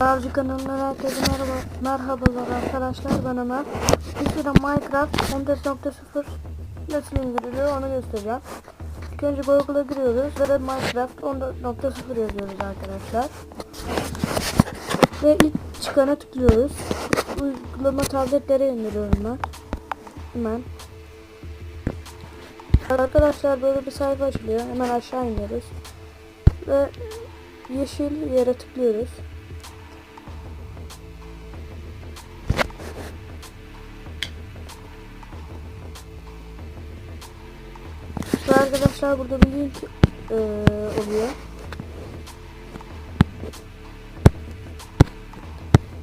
Avcı kanalından herkese merhaba, merhabalar arkadaşlar ben Ömer. Bir süre Minecraft 14.0 nasıl indiriliyor onu göstereceğim. İlk önce Google'a giriyoruz ve de Minecraft 14.0 yazıyoruz arkadaşlar. Ve ilk çıkana tıklıyoruz. Uygulama tabletlere indiriyorum ben. Hemen. Arkadaşlar böyle bir sayfa açılıyor. Hemen aşağı iniyoruz. Ve yeşil yere tıklıyoruz. Ve arkadaşlar burada bir link eee, oluyor.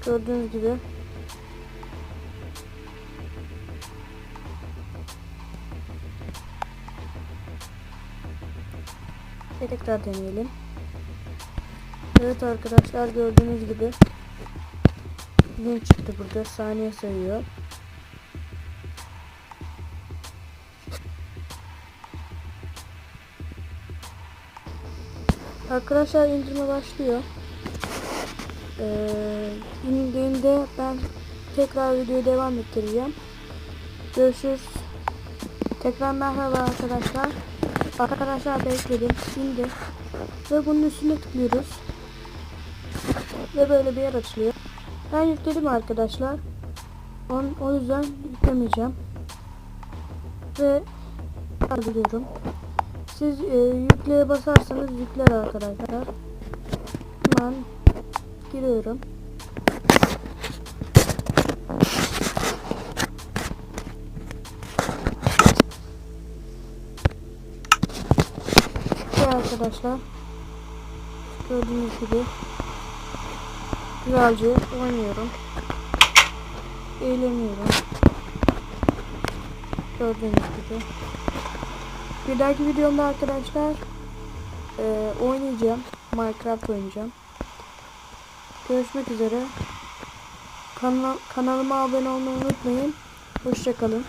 Gördüğünüz gibi. Ve tekrar deneyelim. Evet arkadaşlar gördüğünüz gibi link çıktı burada saniye sayıyor. Arkadaşlar indirme başlıyor. Ee, indiğinde ben tekrar videoyu devam ettireceğim. Görüşürüz. Tekrar merhaba arkadaşlar. Arkadaşlar bekledim. İndi. Ve bunun üstüne tıklıyoruz. Ve böyle bir yer açılıyor. Ben yükledim arkadaşlar. On, o yüzden yüklemeyeceğim. Ve kaldırıyorum. Siz e, yükleye basarsanız yükler arkadaşlar. Hemen giriyorum. Ve arkadaşlar gördüğünüz gibi güzelce oynuyorum. Eğleniyorum. Gördüğünüz gibi. Bir dahaki videomda arkadaşlar eee, oynayacağım. Minecraft oynayacağım. Görüşmek üzere. Kana kanalıma abone olmayı unutmayın. Hoşçakalın.